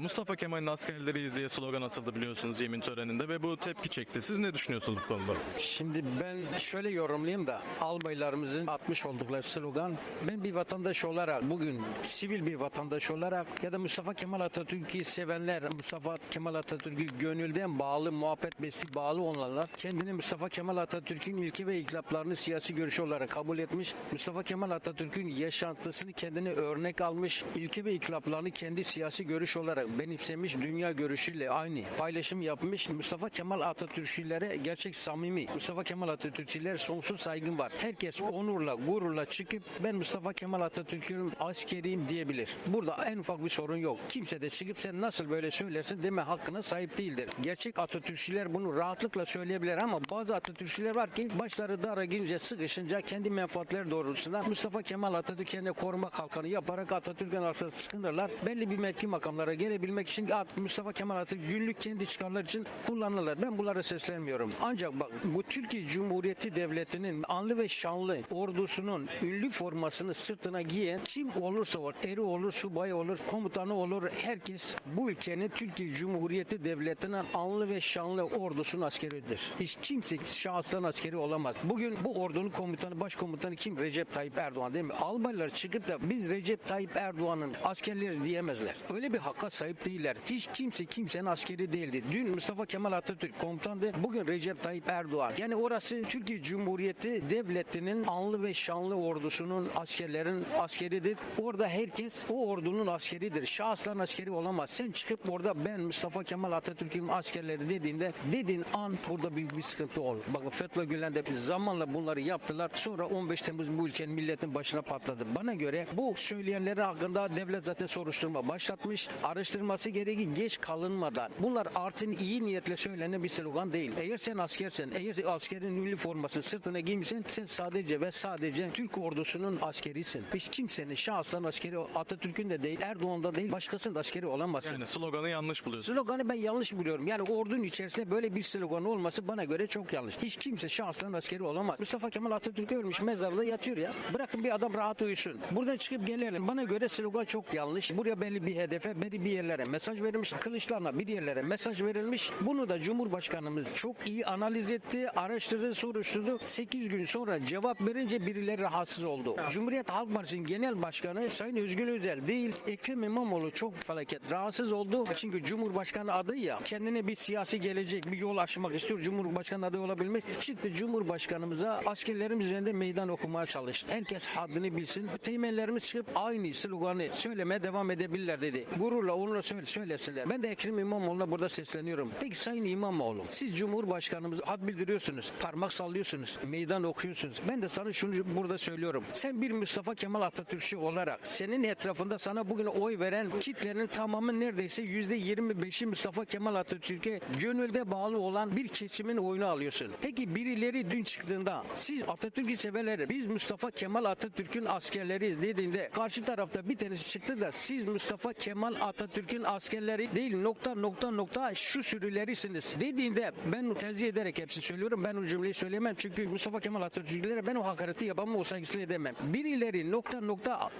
Mustafa Kemal'in askerleriyiz diye slogan atıldı biliyorsunuz yemin töreninde ve bu tepki çekti. Siz ne düşünüyorsunuz bu konuda? Şimdi ben şöyle yorumlayayım da albaylarımızın atmış oldukları slogan ben bir vatandaş olarak bugün sivil bir vatandaş olarak ya da Mustafa Kemal Atatürk'ü sevenler Mustafa Kemal Atatürk'ü gönülden bağlı muhabbet besli bağlı olanlar kendini Mustafa Kemal Atatürk'ün ilke ve inkılaplarını siyasi görüşü olarak kabul etmiş. Mustafa Kemal Atatürk'ün yaşantısını kendine örnek almış. ilke ve inkılaplarını kendi siyasi görüş olarak benimsemiş dünya görüşüyle aynı paylaşım yapmış. Mustafa Kemal Atatürkçülere gerçek samimi. Mustafa Kemal Atatürkçüler sonsuz saygım var. Herkes onurla, gururla çıkıp ben Mustafa Kemal Atatürk'ün askeriyim diyebilir. Burada en ufak bir sorun yok. Kimse de çıkıp sen nasıl böyle söylersin deme hakkına sahip değildir. Gerçek Atatürkçüler bunu rahatlıkla söyleyebilir ama bazı Atatürkçüler var ki başları dara girince sıkışınca kendi menfaatleri doğrultusunda Mustafa Kemal Atatürk kendine koruma kalkanı yaparak Atatürk'ün arkasında sıkınırlar. Belli bir mevki makamlara gelebilmek için Mustafa Kemal Atatürk günlük kendi çıkarları için kullanırlar. Ben bunlara seslenmiyorum. Ancak bak bu Türkiye Cumhuriyeti Devleti'nin anlı ve şanlı ordusunun ünlü formasını sırtına giyen kim olursa olur, eri olur, subay olur, komutanı olur, herkes bu ülkenin Türkiye Cumhuriyeti Devleti'nin anlı ve şanlı ordusunun askeridir. Hiç kimse şahıstan askeri olamaz. Bugün bu ordunun komutanı, başkomutanı kim? Recep Tayyip Erdoğan değil mi? Albaylar çıkıp da biz Recep Tayyip Erdoğan'ın askerleriz diyemezler. Öyle bir hakka sahip değiller. Hiç kimse kimsenin askeri değildi. Dün Mustafa Kemal Atatürk komutandı. Bugün Recep Tayyip Erdoğan. Yani orası Türkiye Cumhuriyeti Devleti'nin anlı ve şanlı ordusunun askerlerin askeridir. Orada herkes o ordunun askeridir. Şahısların askeri olamaz. Sen çıkıp orada ben Mustafa Kemal Atatürk'ün askerleri dediğinde dediğin an burada büyük bir sıkıntı olur. Bakın Fethullah Gülen de zamanla bunları yaptılar. Sonra 15 Temmuz bu ülkenin milletin başına patladı. Bana göre bu söyleyenleri hakkında devlet zaten soruşturma başlatmış. Araştırması gereği geç kalınmadan. Bunlar artın iyi niyetle söylenen bir slogan değil. Eğer sen askersen, eğer askerin ünlü forması sırtına giymişsen sen sadece ve sadece Türk ordusunun askerisin. Hiç kimsenin şahsen askeri Atatürk'ün de değil, Erdoğan da değil, başkasının da askeri olamazsın. Yani sloganı yanlış buluyorsunuz. Sloganı ben yanlış buluyorum. Yani ordunun içerisinde böyle bir slogan olması bana göre çok yanlış. Hiç kimse şahsen askeri olamaz. Mustafa Kemal Atatürk ölmüş mezarda yatıyor ya. Bırakın bir adam rahat uyusun. Buradan çıkıp gelelim. Bana göre slogan çok yanlış. Buraya belli bir hedefe, belli bir yerlere mesaj verilmiş. Kılıçlarla bir yerlere mesaj verilmiş. Bunu da Cumhurbaşkanımız çok iyi analiz etti, araştırdı, soruşturdu. 8 gün sonra cevap verince birileri rahatsız oldu. Cumhuriyet Halk Partisi'nin genel başkanı Sayın Özgür Özel değil, Ekrem İmamoğlu çok felaket rahatsız oldu. Çünkü Cumhurbaşkanı adı ya kendine bir siyasi gelecek, bir yol açmak istiyor. Cumhurbaşkanı adayı olabilmek. Çıktı Cumhurbaşkanımıza askerlerimiz üzerinde meydan okumaya çalıştı. Herkes haddini bilsin. Teğmenlerimiz çıkıp aynı sloganı söylemeye devam edebilirler dedi. Gururla onunla söyle, söylesinler. Ben de Ekrem İmamoğlu'na burada sesleniyorum. Peki Sayın İmamoğlu siz Cumhurbaşkanımıza had bildiriyorsunuz. Parmak sallıyorsunuz. Meydan okuyorsunuz. Ben de sana şunu burada söylüyorum. Sen bir Mustafa Kemal Atatürkçü olarak senin etrafında sana bugün oy veren kitlerin tamamı neredeyse yüzde 25'i Mustafa Kemal Atatürk'e gönülde bağlı olan bir kesimin oyunu alıyorsun. Peki birileri dün çıktığında siz Atatürk'ü severler biz Mustafa Kemal Atatürk'ün askerleriyiz dediğinde karşı tarafta bir tanesi çıktı da siz Mustafa Kemal Atatürk'ün askerleri değil nokta nokta nokta şu sürülerisiniz dediğinde ben tenzih ederek hepsi söylüyorum. Ben o cümleyi söyleyemem çünkü Mustafa Kemal Atatürk'lere ben o hakareti yapamam o saygısını edemem. Birileri nokta nokta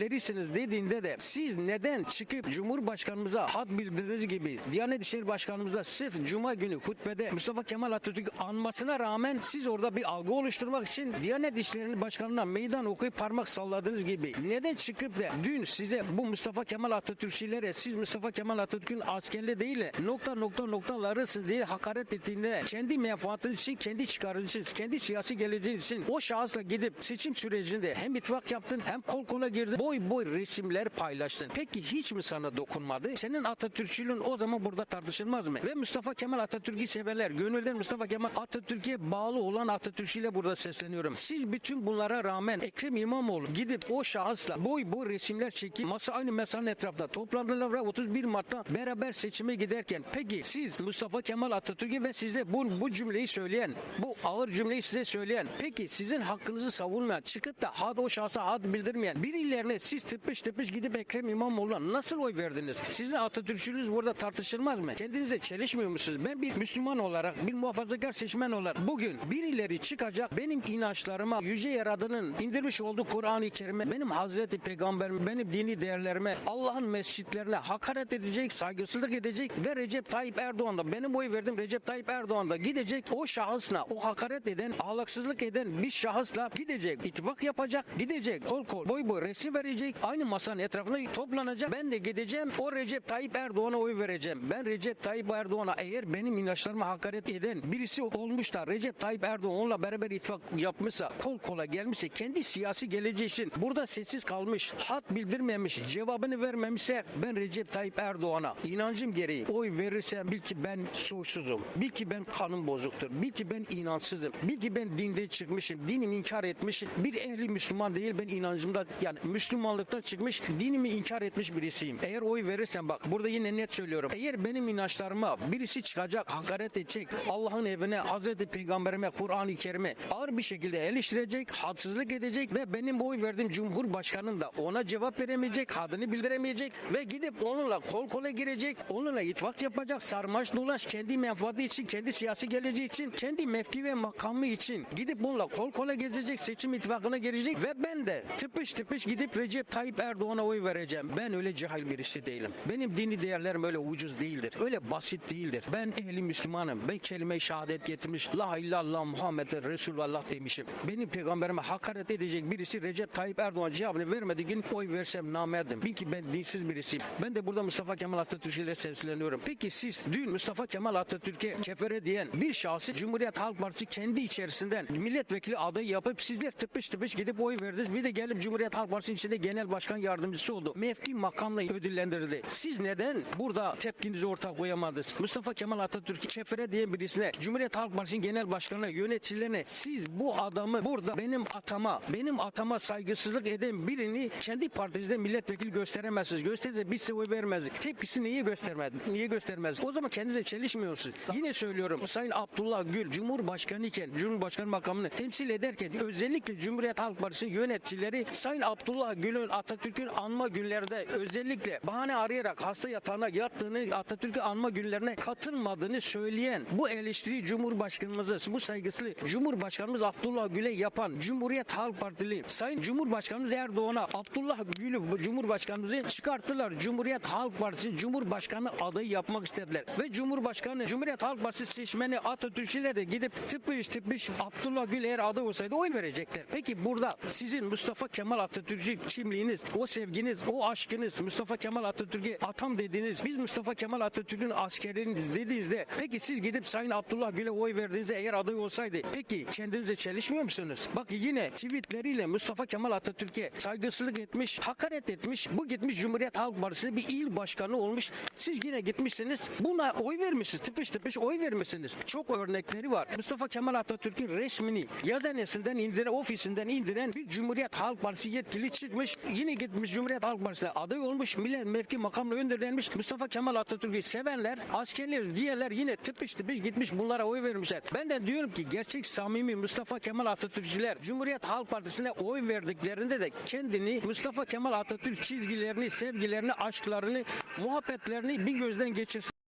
lerisiniz dediğinde de siz neden çıkıp Cumhurbaşkanımıza had bildirdiğiniz gibi Diyanet İşleri Başkanımıza sırf Cuma günü hutbede Mustafa Kemal Atatürk anmasına rağmen siz orada bir algı oluşturmak için Diyanet İşleri Başkanı'na meydan okuyup parmak salladığınız gibi neden çıkıp da dün size bu Mustafa Kemal Atatürkçülere siz Mustafa Kemal Atatürk'ün askerli değil de nokta nokta noktaları diye hakaret ettiğinde kendi menfaatiniz için, kendi çıkarınız için, kendi siyasi geleceğiniz için o şahısla gidip seçim sürecinde hem ittifak yaptın hem kol kola girdin. Boy boy resimler paylaştın. Peki hiç mi sana dokunmadı? Senin Atatürkçülüğün o zaman burada tartışılmaz mı? Ve Mustafa Kemal Atatürk'ü severler. Gönülden Mustafa Kemal Atatürk'e bağlı olan Atatürkçüyle burada sesleniyorum. Siz bütün bunlara rağmen Ekrem İmamoğlu gidip o şahısla boy boy resimler çekip masa aynı masanın etrafında toplandılar ve 31 Mart'ta beraber seçime giderken peki siz Mustafa Kemal Atatürk'ü ve size bu, bu cümleyi söyleyen bu ağır cümleyi size söyleyen peki sizin hakkınızı savunmayan çıkıp da had o şahsa had bildirmeyen birileri yerine siz tıpış tıpış gidip Ekrem İmamoğlu'na nasıl oy verdiniz? Sizin Atatürkçülüğünüz burada tartışılmaz mı? Kendinize çelişmiyor musunuz? Ben bir Müslüman olarak, bir muhafazakar seçmen olarak bugün birileri çıkacak benim inançlarıma, yüce yaradanın indirmiş olduğu Kur'an-ı Kerim'e, benim Hazreti Peygamberime, benim dini değerlerime, Allah'ın mescitlerine hakaret edecek, saygısızlık edecek ve Recep Tayyip Erdoğan da benim oy verdim Recep Tayyip Erdoğan da gidecek o şahısla, o hakaret eden, ahlaksızlık eden bir şahısla gidecek, ittifak yapacak, gidecek, kol kol, boy boy resim verecek, aynı masanın etrafında toplanacak. Ben de gideceğim, o Recep Tayyip Erdoğan'a oy vereceğim. Ben Recep Tayyip Erdoğan'a eğer benim inançlarıma hakaret eden birisi olmuş da Recep Tayyip Erdoğan onunla beraber ittifak yapmışsa, kol kola gelmişse, kendi siyasi geleceği için burada sessiz kalmış, hat bildirmemiş, cevabını vermemişse ben Recep Tayyip Erdoğan'a inancım gereği oy verirsem bil ki ben suçsuzum. Bil ki ben kanım bozuktur. Bil ki ben inançsızım. Bil ki ben dinde çıkmışım. Dinimi inkar etmişim. Bir ehli Müslüman değil ben inancımda yani Müslümanlıktan çıkmış dinimi inkar etmiş birisiyim. Eğer oy verirsem bak burada yine net söylüyorum. Eğer benim inançlarıma birisi çıkacak hakaret edecek Allah'ın evine Hazreti Peygamberime Kur'an-ı Kerim'e ağır bir şekilde eleştirecek, hadsızlık edecek ve benim oy verdiğim Cumhurbaşkanı'nın da ona cevap veremeyecek, adını bildiremeyecek ve gidip onunla kol kola girecek, onunla ittifak yapacak, sarmaş dolaş kendi menfaati için, kendi siyasi geleceği için, kendi mevki ve makamı için gidip bununla kol kola gezecek, seçim ittifakına girecek ve ben de tıpış tıpış gidip Recep Tayyip Erdoğan'a oy vereceğim. Ben öyle cahil birisi değilim. Benim dini değerlerim öyle ucuz değildir. Öyle basit değildir. Ben ehli Müslümanım. Ben kelime-i şehadet getirmiş. La illallah Muhammed Resulullah demişim. Benim peygamberime hakaret edecek birisi Recep Tayyip Erdoğan cevabını vermediği gün oy versem namerdim. Bil ki ben dinsiz birisiyim. Ben de burada Mustafa Kemal Atatürk'e ile sesleniyorum. Peki siz dün Mustafa Kemal Atatürk'e kefere diyen bir şahsı Cumhuriyet Halk Partisi kendi içerisinden milletvekili adayı yapıp sizler tıpış tıpış gidip oy verdiniz. Bir de gelip Cumhuriyet Halk Partisi'nin içinde genel başkan yardımcısı oldu. Mevki makamla ödüllendirildi. Siz neden burada tepkinizi ortak koyamadınız? Mustafa Kemal Atatürk'ü kefere diyen birisine Cumhuriyet Halk Partisi'nin genel başkanına, yöneticilerine siz bu adamı burada benim atama, benim atama saygısızlık eden birini kendi partinizde milletvekili gösteremezsiniz. Gösterirse biz size oy vermezdik. Tepkisi niye göstermedin? Niye göstermezdik? O zaman kendinize çelişmiyorsunuz. Yine söylüyorum. Sayın Abdullah Gül Cumhurbaşkanı iken, Cumhurbaşkanı makamını temsil ederken özellikle Cumhuriyet Halk Partisi yöneticileri Sayın Abdullah Gül'ün Atatürk'ün anma günlerde özellikle bahane arayarak hasta yatağına yattığını Atatürk'ü anma günlerine katılmadığını söyleyen bu eleştiri Cumhurbaşkanımızı bu saygıslı Cumhurbaşkanımız Abdullah Gül'e yapan Cumhuriyet Halk Partili Sayın Cumhurbaşkanımız Erdoğan'a Abdullah Gül'ü Cumhurbaşkanımızı çıkarttılar. Cumhuriyet Halk Partisi Cumhurbaşkanı adayı yapmak istediler. Ve Cumhurbaşkanı Cumhuriyet Halk Partisi seçmeni Atatürkçüler de gidip tıpış tıpış Abdullah Gül eğer aday olsaydı oy verecekler. Peki burada sizin Mustafa Kemal Atatürkçü kimliğiniz, o sevginiz, o aşkınız, Mustafa Kemal Atatürk'e atam dediniz. Biz Mustafa Kemal Atatürk'ün askerleriniz dediğinizde peki siz gidip Sayın Abdullah Gül'e oy verdiğinizde eğer aday olsaydı peki kendinize çelişmiyor musunuz? Bak yine tweetleriyle Mustafa Kemal Atatürk'e saygısızlık etmiş, hakaret etmiş. Bu gitmiş Cumhuriyet Halk Partisi'ne bir il başkanı olmuş. Siz yine gitmişsiniz. Buna oy vermişsiniz. Tıpış tıpış oy vermişsiniz. Çok örnekleri var. Mustafa Kemal Atatürk'ün resmini yazanesinden indiren, ofisinden indiren bir Cumhuriyet Halk Partisi yetkili çıkmış. Yine gitmiş Cumhuriyet Halk Partisi'ne aday olmuş. Millet mevki makamla öndürülmüş. Mustafa Kemal Atatürk'ü sevenler, askerler, diğerler yine tıpış tıpış gitmiş bunlara oy vermişler. Ben de diyorum ki gerçek samimi Mustafa Kemal Atatürkçüler Cumhuriyet Halk Partisi'ne oy verdiklerinde de kendini Mustafa Kemal Atatürk çizgilerini, sevgilerini, aşklarını, muhabbetlerini bir gözden geçirsin.